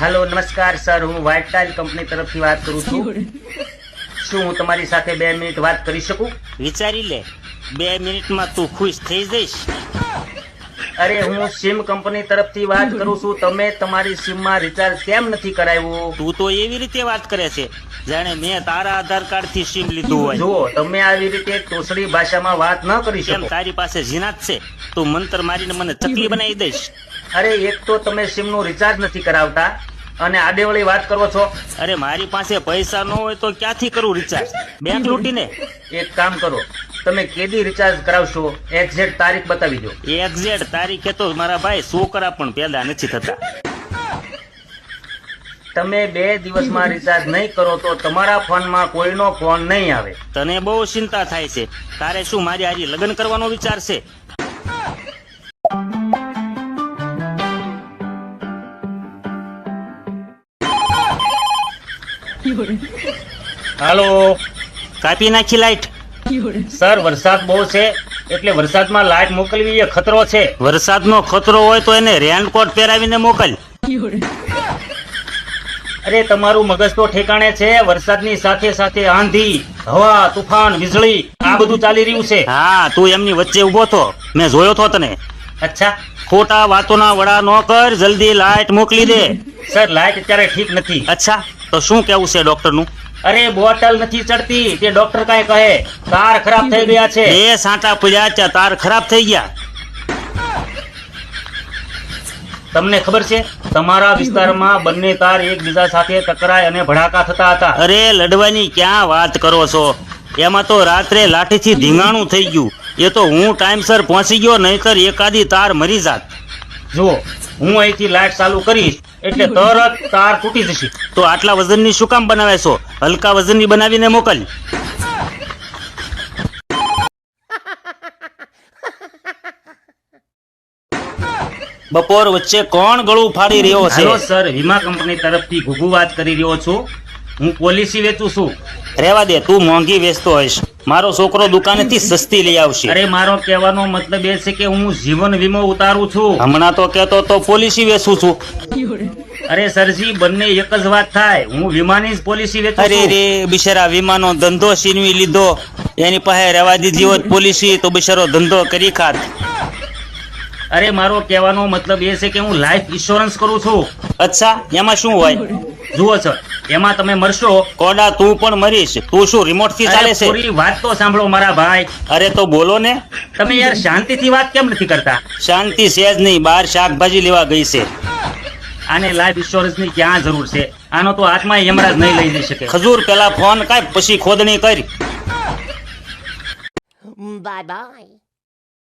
Hello નમસ્કાર sir. હું white tile company તરફથી વાત કરું છું. શું હું તમારી સાથે બે મિનિટ વાત કરી શકું? વિચારી લે. બે મિનિટમાં તું ખુશ થઈ જઈશ. અરે હું સિમ કંપની તરફથી વાત કરું છું. તમે તમારી સિમમાં રિચાર્જ કેમ નથી કરાવ્યું? તું તો એવી રીતે વાત કરે છે જાણે મેં તારા આધાર કાર્ડથી સિમ લીધું હોય. જુઓ તમે આવી રીતે તોસડી ભાષામાં વાત ન કરી શકો. તારી પાસે જીનાત છે? તું મંતર મારીને મને ચકલી બનાવી દઈશ. અરે એક તો તમે સિમનું રિચાર્જ નથી કરાવતા અને આડેવળી વાત કરો છો. અરે મારી પાસે પૈસા ન હોય તો ક્યાંથી કરું રિચાર્જ બેંક લૂંટીને? એક કામ કરો તમે કેદી રિચાર્જ કરાવશો એક્ઝેક્ટ તારીખ બતાવી દો. એક્ઝેક્ટ તારીખે તો મારા ભાઈ છોકરા પણ પેદા નથી થતા. તમે બે દિવસમાં રિચાર્જ નહીં કરો તો તમારા ફોનમાં કોઈનો ફોન નહીં આવે. તને બહુ ચિંતા થાય છે. તારે શું મારી આજે લગ્ન કરવાનો વિચાર છે? હાલો. કાપી નાખી લાઈટ. સર વરસાદ બહુ છે એટલે વરસાદમાં લાઈટ મોકલવી એ ખતરો છે. વરસાદનો ખતરો હોય તો એને રેનકોટ પહેરાવીને મોકલ. અરે તમારું મગજ તો ઠેકાણે છે વરસાદની સાથે સાથે આંધી હવા તુફાન વીજળી આ બધું ચાલી રહ્યું છે. હા તું એમની વચ્ચે ઊભો થો. મેં જોયો તો તને. અચ્છા. ખોટા વાતોના વડા ન કર જલ્દી લાઈટ મોકલી દે. સર લાઈટ અત્યારે ઠીક નથી. અચ્છા. તો શું કેવું છે ડોક્ટરનું? અરે બોટલ નથી ચડતી. તે ડોક્ટર કાંઈ કહે. તાર ખરાબ થઈ ગયા છે. બે સાંટા પડ્યા છે તાર ખરાબ થઈ ગયા. તમને ખબર છે તમારા વિસ્તારમાં બંને તાર એકબીજા સાથે ટકરાય અને ભડાકા થતા હતા. અરે લડવાની ક્યાં વાત કરો છો? એમાં તો રાત્રે લાઠીથી ધીંગાણું થઈ ગયું. એ તો હું ટાઈમસર પહોંચી ગયો નહીતર એકાદી તાર મરી જાત. જુઓ હું અહીંથી લાઈટ ચાલુ કરીશ. એટલે તરત તાર તૂટી જશે. તો આટલા વજનની શું કામ બનાવે હલકા વજનની બનાવીને મોકલ. બપોર વચ્ચે કોણ ગળું ફાડી રહ્યો છે? સર. વીમા કંપની તરફથી ઘુઘુ વાત કરી રહ્યો છું. હું પોલિસી વેચું છું. રેવા દે તું મોંઘી વેચતો હોઈશ. મારો છોકરો દુકાનેથી સસ્તી લઈ આવશે. અરે મારો કહેવાનો મતલબ એ છે કે હું જીવન વીમો ઉતારું છું. હમણાં તો કેતો તો પોલિસી વેચું છું. અરે સરજી બંને એક જ વાત થાય. હું વીમાની જ પોલિસી વેચું અરે રે બિચારા વીમાનો ધંધો છીનવી લીધો. એની પાસે રહેવા દીધી હોત પોલિસી તો બિચારો ધંધો કરી ખાત. અરે મારો કહેવાનો મતલબ એ છે કે હું લાઈફ ઇન્સ્યોરન્સ કરું છું. અચ્છા એમાં શું હોય? જુઓ સર એમાં તમે મરશો. કોડા તું પણ મરીશ. તું શું રિમોટથી ચાલે છે? પૂરી વાત તો સાંભળો મારા ભાઈ. અરે તો બોલો ને. તમે યાર શાંતિથી વાત કેમ નથી કરતા? શાંતિ સેજ નહીં બહાર શાકભાજી લેવા ગઈ છે. આને લાઈફ ઇન્સ્યોરન્સની ક્યાં જરૂર છે? આનો તો હાથમાં યમરાજ નહીં લઈ જઈ શકે. ખજૂર પેલા ફોન કાપ પછી ખોદણી કરી. Bye bye.